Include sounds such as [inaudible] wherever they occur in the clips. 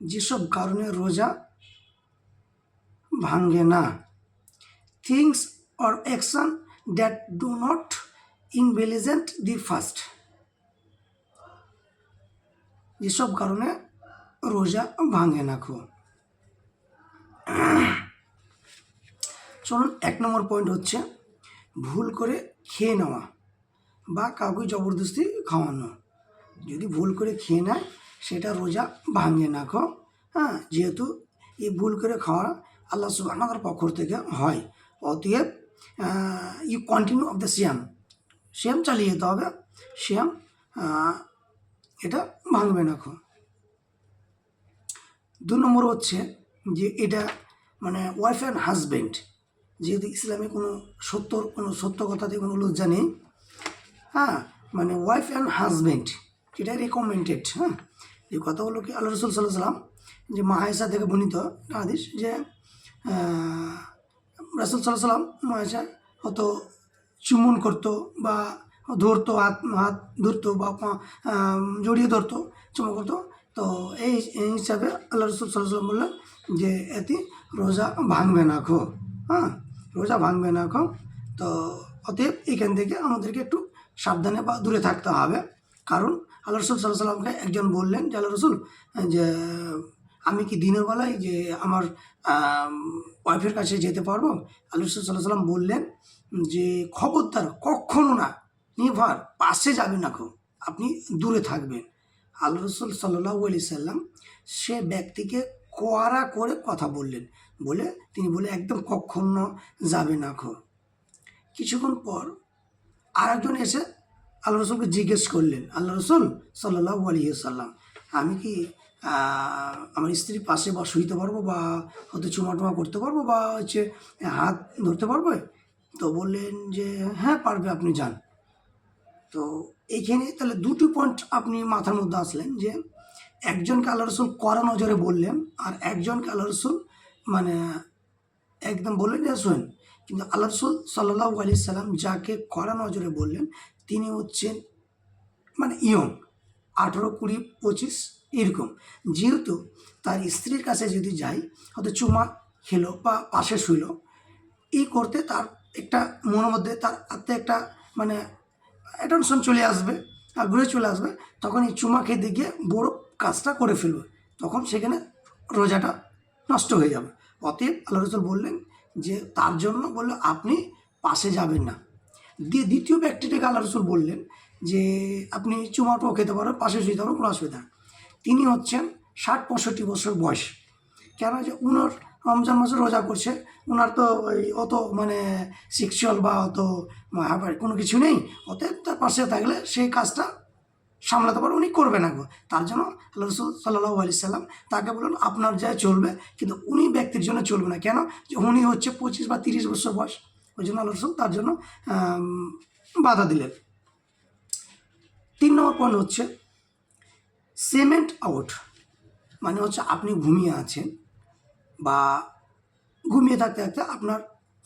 যেসব কারণে রোজা ভাঙ্গে না। Things or action that do not invalidate the fast যেসব কারণে রোজা ভাঙে না খুব। চলুন এক নম্বর পয়েন্ট হচ্ছে ভুল করে খেয়ে নেওয়া বা কাউকে জবরদস্তি খাওয়ানো। যদি ভুল করে খেয়ে নেয় সেটা রোজা ভাঙে না খো হ্যাঁ যেহেতু এই ভুল করে খাওয়া আল্লাহ সুবাহর পক্ষ থেকে হয়। অতএব ইউ কন্টিনিউ অফ দ্য সিয়াম সিয়াম চালিয়ে যেতে হবে। সিয়াম এটা ভাঙবে না খো দু নম্বর হচ্ছে যে এটা মানে ওয়াইফ অ্যান্ড হাজব্যান্ড যেহেতু ইসলামে কোনো সত্যর কোনো সত্য কথাতে কোনো লজ্জা নেই। হ্যাঁ মানে ওয়াইফ অ্যান্ড হাজব্যান্ড এটা রেকমেন্ডেড হ্যাঁ। এই কথা হলো কি আল্লাহ রসুল সাল্লাহ সাল্লাম যে মাহাইসা থেকে বর্ণিত হাদিস যে রাসুল সাল্লাহ সাল্লাম মাহাইসা হয়তো চুমন করতো বা ধরতো, হাত হাত ধরতো বা জড়িয়ে ধরতো চুমো করতো। তো এই এই হিসাবে আল্লাহ রসুল সাল্লাহ সাল্লাম বললেন যে এতে রোজা ভাঙবে না খো হ্যাঁ রোজা ভাঙবে না খো তো অতএব এখান থেকে আমাদেরকে একটু সাবধানে বা দূরে থাকতে হবে। কারণ আল্লাহ রসুল সাল্লাহ সাল্লামকে একজন বললেন যে, আল্লাহ রসুল, যে, আমি কি দিনের বেলায় যে আমার ওয়াইফের কাছে যেতে পারব? আল্লাহ রসুল সাল্লাহ সাল্লাম বললেন যে, খবরদার, কখনো না নির্ভর পাশে যাবেন না খুব আপনি দূরে থাকবেন। আল্লাহ রসুল সাল্লাহ আলি সাল্লাম সে ব্যক্তিকে কোয়ারা করে কথা বললেন। বলে, তিনি বলে, একদম কখনো যাবে না খো কিছুক্ষণ পর আরেকজন এসে আল্লাহ রসুলকে জিজ্ঞেস করলেন, আল্লাহ রসুল সাল্লাহ আলিয়াল্লাম আমি কি আমার স্ত্রীর পাশে বা শুইতে পারব বা হয়তো চুমা টুমা করতে পারব বা হচ্ছে হাত ধরতে পারব? তো বললেন যে হ্যাঁ পারবে, আপনি যান। তো এইখানে তাহলে দুটি পয়েন্ট আপনি মাথার মধ্যে আসলেন যে, একজনকে আল্লাহ রসুল কড়া নজরে বললেন আর একজনকে আল্লাহ রসুল মানে একদম বললেন যে শোন কিন্তু আল্লাহ রসুল সাল্লাহ আলি সাল্লাম যাকে কড়া নজরে বললেন তিনি হচ্ছেন মানে ইয়ং, আঠেরো কুড়ি পঁচিশ এরকম। যেহেতু তার স্ত্রীর কাছে যদি যাই, হয়তো চুমা খেলো বা পাশে শুইলো, এই করতে তার একটা মনের মধ্যে তার আত্মে একটা মানে অ্যাটেনশন চলে আসবে আগ্রহে চলে আসবে, তখন এই চুমা খেতে গিয়ে বড় কাজটা করে ফেলবে। তখন সেখানে রোজাটা নষ্ট হয়ে যাবে। অতএব আল্লাহ রসুল বললেন যে তার জন্য বলল, আপনি পাশে যাবেন না। দিয়ে দ্বিতীয় ব্যক্তিটাকে আল্লাহ রসুল বললেন যে, আপনি চুমাটাও খেতে পারো পাশে শুতে পারো কোনো অসুবিধা তিনি হচ্ছেন ষাট পঁয়ষট্টি বছর বয়স। কেন যে উনার রমজান মাসে রোজা করছে ওনার তো ওই অত মানে সেক্সুয়াল বা অত কোনো কিছু নেই, অতএব তার পাশে থাকলে সেই কাজটা সামলাতে পারে, উনি করবে না তার জন্য আল্লাহ রসুল সাল্লাহ আলি সাল্লাম তাকে বলুন আপনার যা চলবে। কিন্তু উনি ব্যক্তির জন্য চলবে না। কেন? যে উনি হচ্ছে পঁচিশ বা তিরিশ বছর বয়স। ওই জন্য আল্লাহ রসুল তার জন্য বাধা দিলেন। তিন নম্বর পয়েন্ট হচ্ছে সেমেন্ট আউট মানে হচ্ছে আপনি ঘুমিয়ে আছেন বা ঘুমিয়ে থাকতে থাকতে আপনার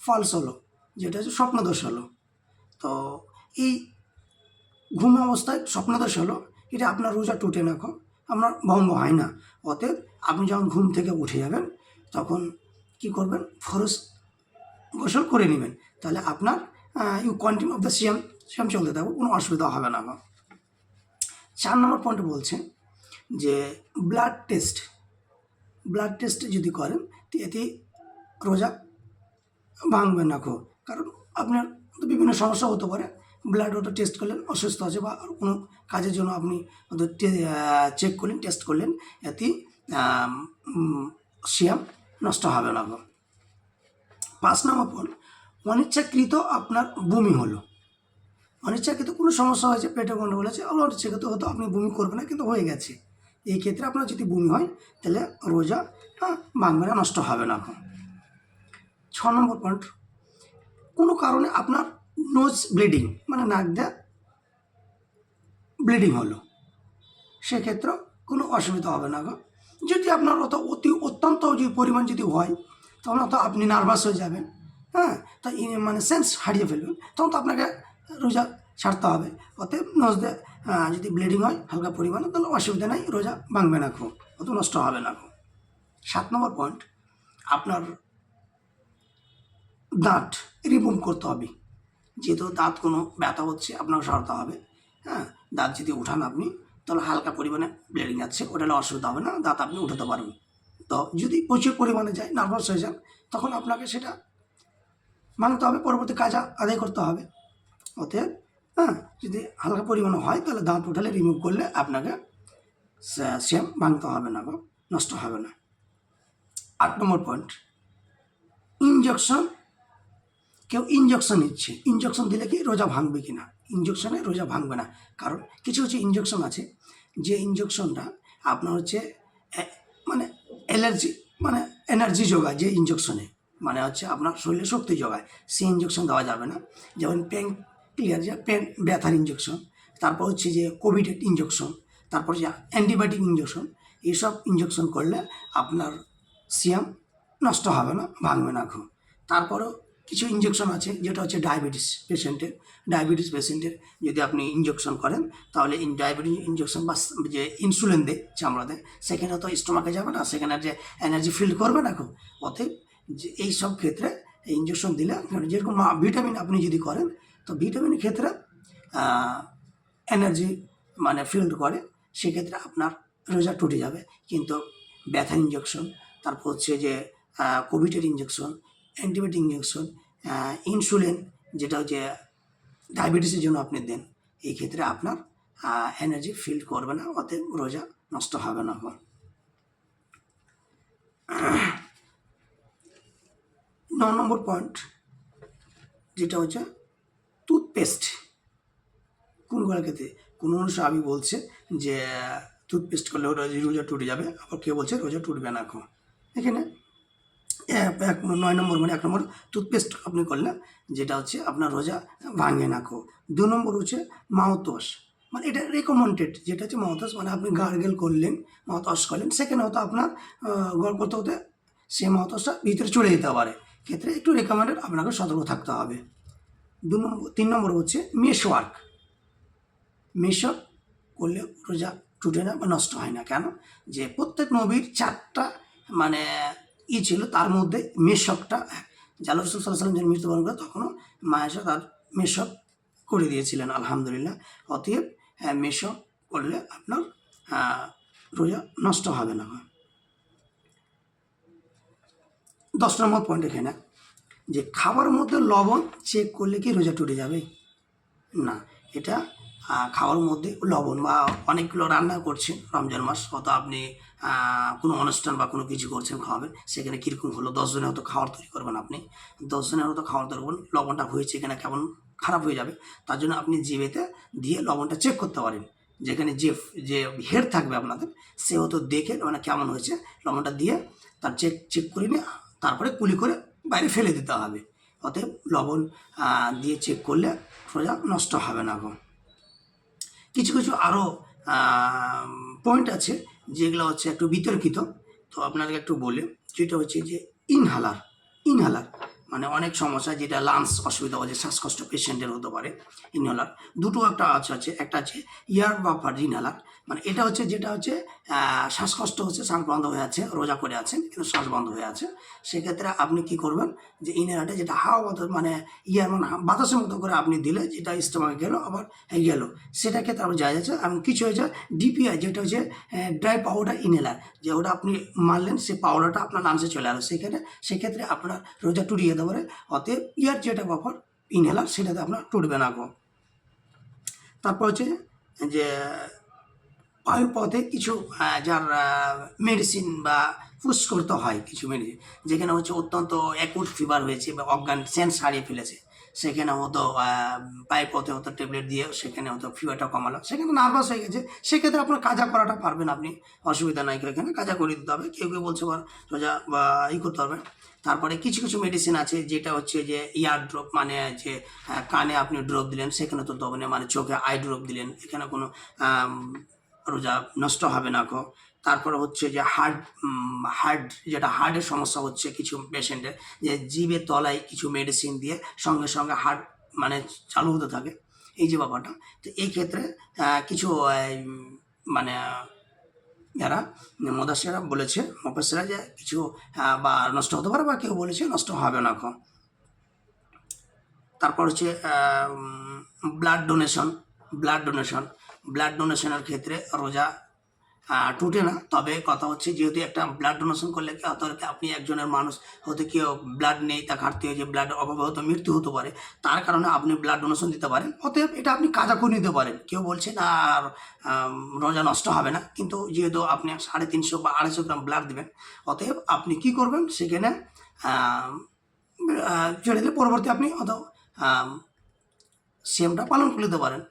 ফলস হলো যেটা হচ্ছে স্বপ্নদোষ হলো। তো এই ঘুম অবস্থায় স্বপ্নদোষ হলো, এটা আপনার রোজা টুটে না আপনার ভঙ্গ হয় না। অতএব আপনি যখন ঘুম থেকে উঠে যাবেন, তখন কি করবেন? ফরজ গোসল করে নেবেন তাহলে আপনার ইউ কন্টিনিউ অফ দ্য সিয়াম সিয়াম চলতে থাকবে কোনো অসুবিধা হবে না। চার নম্বর পয়েন্ট বলছে যে ব্লাড টেস্ট ব্লাড টেস্ট যদি করেন, তো এতে রোজা ভাঙবে না খো কারণ আপনার বিভিন্ন সমস্যা হতে পারে ব্লাড ওটা টেস্ট করলেন, অসুস্থ আছে বা কোনো কাজের জন্য আপনি চেক করলেন টেস্ট করলেন, এতে সিয়াম নষ্ট হবে না। পাঁচ নম্বর পয়েন্ট অনিচ্ছাকৃত আপনার বমি হলো। অনিচ্ছাকৃত কোনো সমস্যা হয়েছে পেটে গন্ডগোল আছে অনিচ্ছাকৃত হয়তো আপনি বমি করবেন না, কিন্তু হয়ে গেছে। এই ক্ষেত্রে আপনার যদি বমি হয়, তাহলে রোজা হ্যাঁ না নষ্ট হবে না। এখন ছ নম্বর পয়েন্ট, কোনো কারণে আপনার নোজ ব্লিডিং মানে নাক দেয়া ব্লিডিং হলো। সেক্ষেত্রে কোনো অসুবিধা হবে না যদি আপনার অত অতি অত্যন্ত যদি পরিমাণ যদি হয় তখন তো আপনি নার্ভাস হয়ে যাবেন হ্যাঁ? তা মানে সেন্স হারিয়ে ফেলবেন, তখন তো আপনাকে রোজা ছাড়তে হবে। অতএব নজদে যদি ব্লিডিং হয়, হালকা পরিমাণে, তাহলে অসুবিধা নেই, রোজা ভাঙবে না খুব, অত নষ্ট হবে না গো সাত নম্বর পয়েন্ট আপনার দাঁত রিমুভ করতে হবে। যেহেতু দাঁত কোনো ব্যথা হচ্ছে, আপনাকে সরাতে হবে হ্যাঁ? দাঁত যদি উঠান আপনি, তাহলে হালকা পরিমাণে ব্লিডিং যাচ্ছে ওটা অসুবিধা হবে না, দাঁত আপনি উঠাতে পারবেন। তো যদি প্রচুর পরিমাণে যায় নার্ভাস হয়ে যান, তখন আপনাকে সেটা মানতে হবে, পরবর্তী কাজ আদায় করতে হবে। অতএব হ্যাঁ যদি হালকা পরিমাণে হয়, তাহলে দাঁত উঠালে রিমুভ করলে আপনাকে সেম ভাঙতে হবে না বা নষ্ট হবে না। আট নম্বর পয়েন্ট ইঞ্জেকশন কেউ ইঞ্জেকশন নিচ্ছে ইঞ্জেকশন দিলে কি রোজা ভাঙবে কি না? ইনজেকশনে রোজা ভাঙবে না। কারণ কিছু কিছু ইঞ্জেকশন আছে, যে ইঞ্জেকশনটা আপনার হচ্ছে মানে অ্যালার্জি মানে এনার্জি যোগায় যে ইঞ্জেকশনে মানে হচ্ছে আপনার শরীরে শক্তি যোগায়, সেই ইঞ্জেকশন দেওয়া যাবে না। যেমন পেন ক্লিয়ার যে পেন ব্যথার ইঞ্জেকশন তারপর হচ্ছে যে কোভিডের ইঞ্জেকশন তারপর যে অ্যান্টিবায়োটিক ইঞ্জেকশন এইসব ইঞ্জেকশন করলে আপনার সিয়াম নষ্ট হবে না, ভাঙবে না ঘুম তারপরেও কিছু ইঞ্জেকশন আছে, যেটা হচ্ছে ডায়াবেটিস পেশেন্টের ডায়াবেটিস পেশেন্টের যদি আপনি ইঞ্জেকশন করেন, তাহলে ডায়াবেটিস ইনজেকশন বা যে ইনসুলিন দেয় চামড়াতে সেখানে তো স্টোমাকে যাবে না, সেখানে যে এনার্জি ফিল করবে না খুব। অতএব যে এই সব ক্ষেত্রে ইঞ্জেকশন দিলে যেরকম ভিটামিন আপনি যদি করেন, তো ভিটামিনের ক্ষেত্রে এনার্জি মানে ফিল্ড করে, সেক্ষেত্রে আপনার রোজা টুটে যাবে। কিন্তু ব্যথার ইঞ্জেকশন তারপর হচ্ছে যে কোভিডের ইঞ্জেকশন অ্যান্টিবায়োটিক ইঞ্জেকশন ইনসুলিন যেটা হচ্ছে ডায়াবেটিসের জন্য আপনি দেন, এই ক্ষেত্রে আপনার এনার্জি ফিল করবে না, অতএব রোজা নষ্ট হবে না আপনার। ন নম্বর পয়েন্ট যেটা হচ্ছে টুথপেস্ট কোন করার ক্ষেত্রে? কোনো মানুষ আমি বলছে যে টুথপেস্ট করলে ওটা রোজা টুটে যাবে, আবার কেউ বলছে রোজা টুটবে না এখন। এখানে [coughs] এক নয় নম্বর মানে এক নম্বর টুথপেস্ট আপনি করলেন, যেটা হচ্ছে আপনার রোজা ভাঙে না খো দু নম্বর হচ্ছে মাউথওয়াশ মানে এটা রেকমেন্ডেড যেটা হচ্ছে মাউথওয়াশ মানে আপনি গার্গেল করলেন মাউথওয়াশ করলেন, সেখানে হয়তো আপনার গড় করতে হতে সে মাউথওয়াশটা ভিতরে চলে যেতে পারে। ক্ষেত্রে একটু রেকমেন্ডেড আপনাকে সতর্ক থাকতে হবে। দু নম্বর, তিন নম্বর হচ্ছে মেশ ওয়ার্ক মেশক করলে রোজা টুটে না বা নষ্ট হয় না। কেন? যে প্রত্যেক নবীর চারটা মানে ই ছিল তার মধ্যে মেশকটা জালর রসুল সাল্লাহ যখন মৃত্যুবরণ করে তখনও মায়েশা তার মেশক করে দিয়েছিলেন আলহামদুলিল্লাহ। অতএব হ্যাঁ, মেশক করলে আপনার রোজা নষ্ট হবে না। দশ নম্বর পয়েন্ট এখানে যে খাবার মধ্যে লবণ চেক করলে কি রোজা টুটে যাবে? না এটা খাওয়ার মধ্যে লবণ বা অনেকগুলো রান্না করছেন রমজান মাস হয়তো আপনি কোনো অনুষ্ঠান বা কোনো কিছু করছেন খাওয়াবেন, সেখানে কীরকম হলো? দশজনের হয়তো খাওয়ার তৈরি করবেন আপনি। দশজনের হয়তো খাওয়ার তৈরি করবেন। লবণটা হয়েছে এখানে কেমন খারাপ হয়ে যাবে। তার জন্য আপনি জিভেতে দিয়ে লবণটা চেক করতে পারেন। যেখানে যে যে হেড থাকবে আপনাদের, সে হয়তো দেখে মানে কেমন হয়েছে। লবণটা দিয়ে তার চেক চেক করে নিয়ে তারপরে কুলি করে বাইরে ফেলে দিতে হবে। অতএব লবণ দিয়ে চেক করলে সোজা নষ্ট হবে না গো। কিছু কিছু আরও পয়েন্ট আছে। যেগুলো হচ্ছে একটু বিতর্কিত তো আপনাদের একটু বলি যেটা হচ্ছে যে ইনহালার ইনহালার। মানে অনেক সমস্যা, যেটা লাংস অসুবিধা হচ্ছে, শ্বাসকষ্ট পেশেন্টের হতে পারে ইনহালার দুটো একটা আছে আছে, একটা আছে ইয়ার বাফার ইনহালার মানে এটা হচ্ছে, যেটা হচ্ছে শ্বাসকষ্ট হচ্ছে, শ্বাস বন্ধ হয়ে আছে, রোজা করে আছেন কিন্তু শ্বাস বন্ধ হয়ে আছে। সেক্ষেত্রে আপনি কি করবেন, যে ইনহেলারটা যেটা হাওয়া বাতাস মানে ইয়ার মানে বাতাসের মতো করে আপনি দিলে, যেটা স্টোমাকে গেলো, আবার গেল। সেটা ক্ষেত্রে আবার যায় যাচ্ছে, এবং কিছু হয়েছে ডিপিআই যেটা হচ্ছে ড্রাই পাউডার ইনহেলার যে ওটা আপনি মারলেন, সে পাউডারটা আপনার লাংসে চলে আসে। সেখানে, সেক্ষেত্রে আপনার রোজা টুটিয়ে যেতে পারে অতএব ইয়ার যেটা বাফার ইনহেলার সেটাতে আপনার টুটবে না গো। তারপর হচ্ছে যে, বায়ুপথে কিছু যার মেডিসিন বা পুশ করতে হয় কিছু মেডিসিন যেখানে হচ্ছে অত্যন্ত অ্যাকুট ফিভার হয়েছে বা অজ্ঞান সেন্স হারিয়ে ফেলেছে। সেখানে হয়তো পাইপ পথে হয়তো ট্যাবলেট দিয়ে সেখানে হয়তো ফিভারটা কমালো। সেখানে নার্ভাস হয়ে গেছে। সেক্ষেত্রে আপনার কাজা করাটা পারবেন আপনি। অসুবিধা নাই এখানে কাজা করে দিতে হবে। কেউ কেউ বলছে, বল, সোজা, বা, ই করতে হবে। তারপরে কিছু কিছু মেডিসিন আছে যেটা হচ্ছে যে ইয়ার ড্রপ মানে যে কানে আপনি ড্রপ দিলেন, সেখানে তো হবে না মানে চোখে আই ড্রপ দিলেন। এখানে কোনো রোজা নষ্ট হবে না গো। তারপরে হচ্ছে যে হার্ট হার্ট যেটা হার্টের সমস্যা হচ্ছে কিছু পেশেন্টের যে জিভের তলায় কিছু মেডিসিন দিয়ে সঙ্গে সঙ্গে হার্ট মানে চালু হতে থাকে। এই যে ব্যাপারটা, তো এই ক্ষেত্রে কিছু মানে যারা মদাসেরা বলেছে মফেসরা যে কিছু বা নষ্ট হতে পারে বা কেউ বলেছে নষ্ট হবে না কো তারপর হচ্ছে blood donation blood donation blood ডোনেশনের ক্ষেত্রে রোজা টুটে না। তবে কথা হচ্ছে যেহেতু একটা ব্লাড ডোনেশন করলে হতে আপনি একজনের মানুষ হতে কেউ ব্লাড নেই তা ঘাটতি হয়েছে ব্লাড অভাবে হয়তো মৃত্যু হতে পারে তার কারণে আপনি ব্লাড ডোনেশন দিতে পারেন। অতএব এটা আপনি কাজা করে নিতে পারেন। কেউ বলছেন আর রোজা নষ্ট হবে না। কিন্তু যেহেতু আপনি সাড়ে তিনশো বা আড়াইশো গ্রাম ব্লাড দেবেন অতএব আপনি কি করবেন? সেখানে ছেড়ে দিয়ে পরবর্তী আপনি হয়তো আম, সিএমটা পালন করে নিতে পারেন।